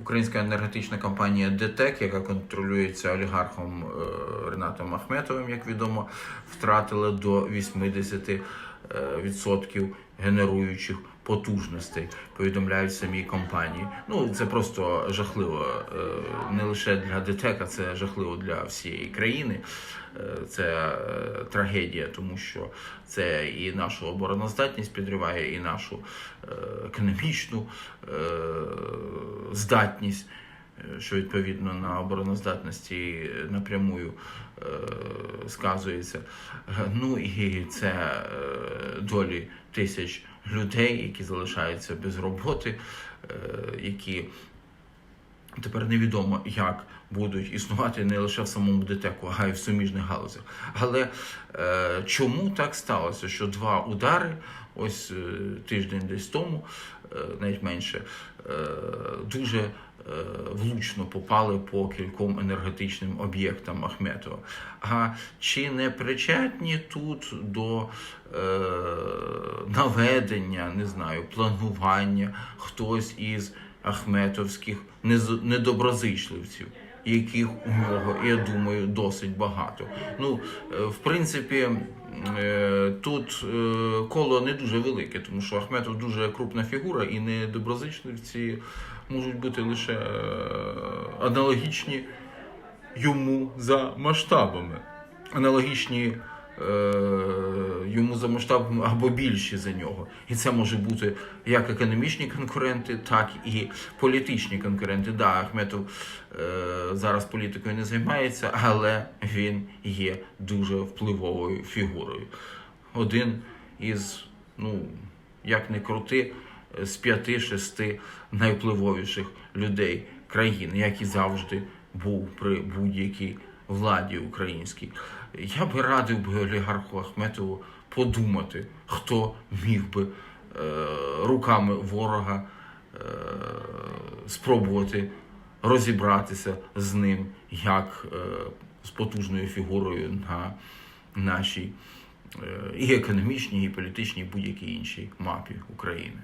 Українська енергетична компанія ДТЕК, яка контролюється олігархом е, Ренатом Ахметовим, як відомо, втратила до 80% е, відсотків генеруючих потужностей, повідомляють самі компанії. Ну це просто жахливо е, не лише для ДТЕКа, це жахливо для всієї країни. Е, Це е, трагедія, тому що це і нашу обороноздатність підриває, і нашу економічну здатність, що відповідно на обороноздатності напрямую е, сказується. Е, Ну і це е, долі тисяч людей, які залишаються без роботи, е, які Тепер невідомо, як будуть існувати не лише в самому ДТЕКу, а й в суміжних галузях. Але е, чому так сталося, що два удари, ось е, тиждень десь тому, е, навіть менше, е, дуже е, влучно попали по кільком енергетичним об'єктам Ахметова. А чи не причетні тут до е, наведення, не знаю, планування хтось із ахметовських недоброзичливців, яких у нього, я думаю, досить багато. Ну, е, в принципі, е, тут е, коло не дуже велике, тому що Ахметов дуже крупна фігура, і недоброзичливці можуть бути лише е, аналогічні йому за масштабами. Аналогічні е, йому за масштабами або більші за нього. І це може бути як економічні конкуренти, так і політичні конкуренти. Да, Ахметов зараз політикою не займається, але він є дуже впливовою фігурою. Один із, ну, як не крути, з п'яти-шести найвпливовіших людей країни, як і завжди був при будь-якій владі українській. Я би радив би олігарху Ахметову подумати, хто міг би е, руками ворога е, спробувати розібратися з ним як е, з потужною фігурою на нашій і економічній, і політичній, будь-якій іншій мапі України.